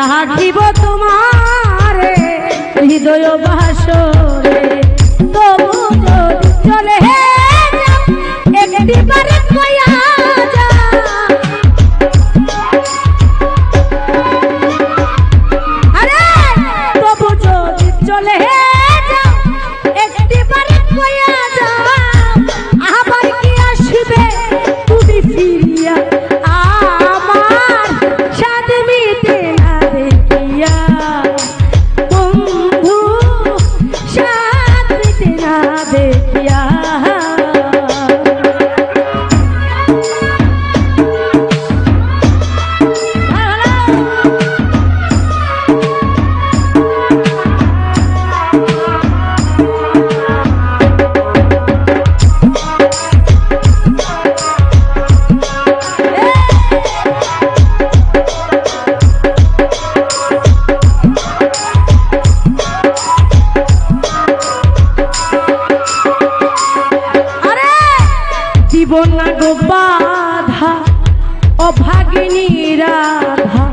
রাখিব তোমার হৃদয় বাসন বাধা অভাগিনী রাধা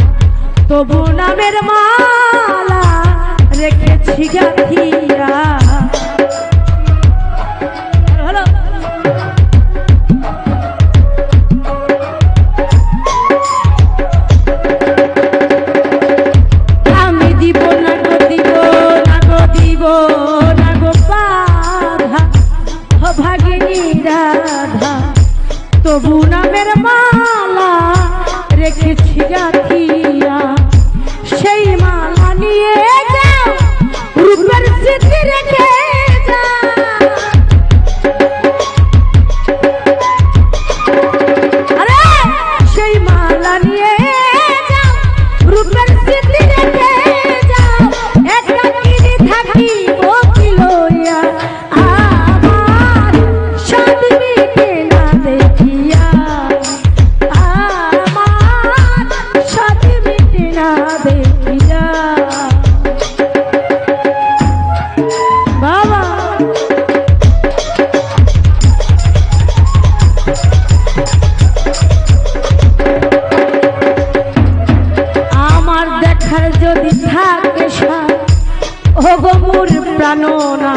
তবু নামের মালা রেখেছি গাথিয়া প্রভু নামের মালা রেখেছি যাতে মাথার যদি থাকে সার ও গমুর প্রাণনা